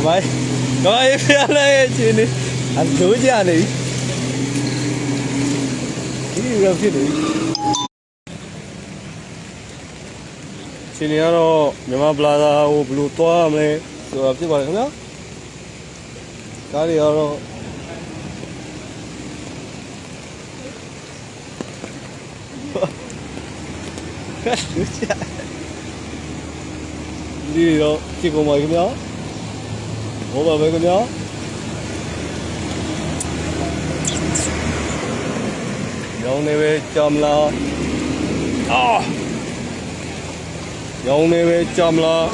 ကဘာရေးဖျားလိုက်ရဲ့ချင်းနေအလိုကြနေပြီဒီလိုဖြစ်နေပြီချင်းနေကတော့မြန်မာပလာဇာကိုဘယ်လိုသွားရမလဲဆိုတာဖြစ်ပါတယ်ခင်ဗျာကားတွေကတော့ကဲလူကြဒီတော့ကြည့်ကုန်ပါခင်ဗျာ ဘောပါပဲခင်ဗျာရောင်းနေပဲကြမလားအာရောင်းနေပဲကြမလား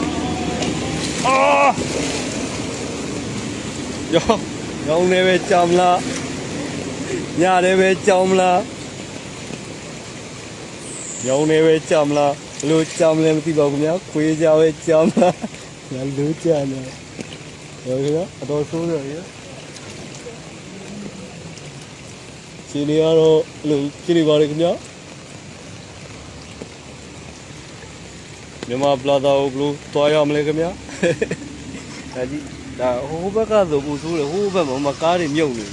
အာရောင်းရောင်းနေပဲကြမလားညတယ်ပဲကြောင်းမလားရောင်းနေပဲကြမလားဘယ်လိုကြမလဲမသိပါဘူးခင်ဗျာခွေးကြပဲကြမလားငါလူကြနေ ရောခင်ဗျာအတော်ဆိုးရရစီနီကတော့လူကြည့်နေပါလေခင်ဗျာမြန်မာပလာတာကိုဘယ်လိုတွားရမလဲခင်ဗျာဒါကြီးဒါဟိုဘက်ကဆိုပူဆိုးတယ်ဟိုဘက်မှာမကားတွေမြုပ်နေ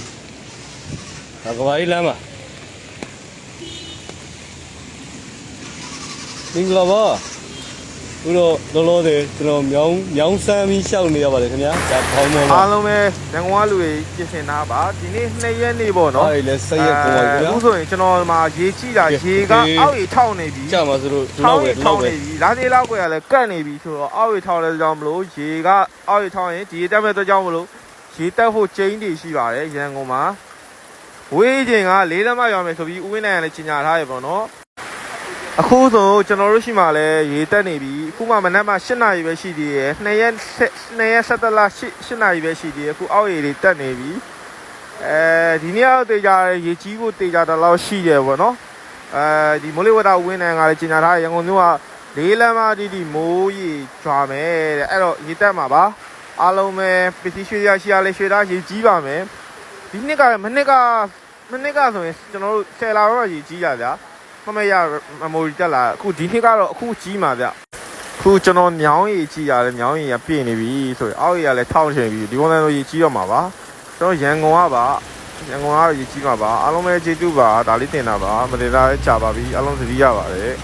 ဒါကဘာကြီးလမ်းမှာမင်္ဂလာပါ ဘုရောလောလောဆယ်ကျွန်တော်မြောင်းမြောင်းဆန်းပြီးရှောက်နေရပါတယ်ခင်ဗျာဒါခေါင်းမောပါအားလုံးပဲရန်ကုန်ကလူတွေပြင်ဆင်တာပါဒီနေ့2ရက်နေ့ပေါ့နော်အားရလဲဆက်ရက်ပေါ်ပါခင်ဗျာအခုဆိုရင်ကျွန်တော်ဒီမှာရေကြည့်တာကဲရေကဒီအောက်ရေထောက်နေပြီကြာမှာဆိုတော့ဒီထောလောက်က်ပဲရေဒီထောလောက်က်ပဲနေပြီလာနေလောက်ကွယ်ကလည်းကတ်နေပြီဆိုတော့အောက်ရေထောက်လဲကြောင်းမလို့ရေကအောက်ရေထောက်ရင်ဒီရေတက်မဲ့တော့ကြောင်းမလို့ရေတက်ဖို့ကျင်းတွေရှိပါတယ်ရန်ကုန်မှာဝေးချိန်ကလေးလက်မရောက်မယ်ဆိုပြီးဦးဝင်းနိုင်ကလည်းကြီးညာထားရပေါ့နော် အခုဆိုကျွန်တော်တို့ရှိမှလည်းရေတက်နေပြီအခုမှမနက်မှ8နာရီပဲရှိသေးတယ်2ရက်2ရက်17လ8 8နာရီပဲရှိသေးတယ်အခုအောက်ရေတွေတက်နေပြီအဲဒီနေ့တော့တေချာရေကြီးဖို့တေချာတလောက်ရှိတယ်ပေါ့နော်အဲဒီမိုးလေဝသဝင်းနိုင်ကလည်းကျင်ညာထားရန်ကုန်မြို့ကလေးလမ်းမတီးတီမိုးရေကျွာမယ်တဲ့အဲ့တော့ရေတက်မှာပါအားလုံးပဲပစ္စည်းရွှေရရှိရလဲရွှေသားရေကြီးပါမယ်ဒီနှစ်ကမနှစ်ကမနှစ်ကဆိုရင်ကျွန်တော်တို့ဆယ်လာတော့ရေကြီးရဗျာ မမရမမိုရီတက်လာအခုဒီနှစ်ကတော့အခုကြီးမှာဗျအခုကျွန်တော်မြောင်းရေကြီးရတယ်မြောင်းရေကပြည့်နေပြီဆိုရင်အောက်ရေကလည်းထောက်ချင်ပြီဒီပုံစံလိုရေကြီးတော့မှာပါကျွန်တော်ရန်ကုန်ကပါရန်ကုန်ကရေကြီးမှာပါအားလုံးပဲကျေးဇူးပါဒါလေးတင်တာပါမတင်တာလည်းကြာပါပြီအားလုံးသတိရပါတယ်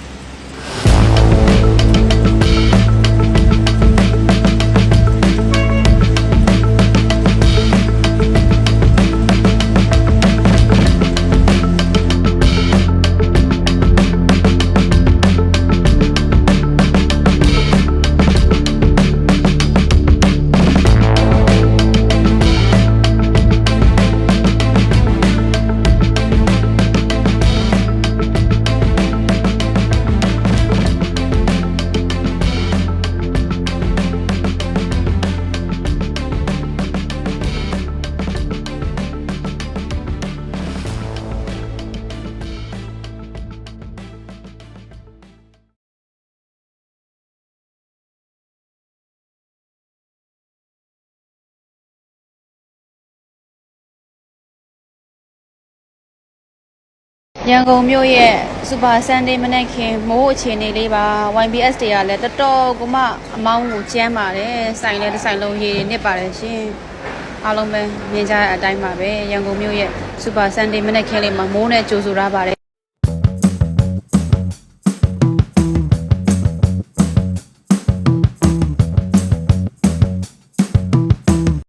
ရန်ကုန်မြို့ရဲ့ Super Sunday မနက်ခင်းမိုးအခြေအနေလေးပါ YBS တွေကလည်းတော်တော်ကမှအမောင်းကိုကျမ်းပါတယ်စိုင်လည်းတစ်ဆိုင်လုံးရေတွေနစ်ပါတယ်ရှင်အားလုံးပဲမြင်ကြတဲ့အတိုင်းပါပဲရန်ကုန်မြို့ရဲ့ Super Sunday မနက်ခင်းလေးမှာမိုးနဲ့ကြိုဆိုရပါတယ်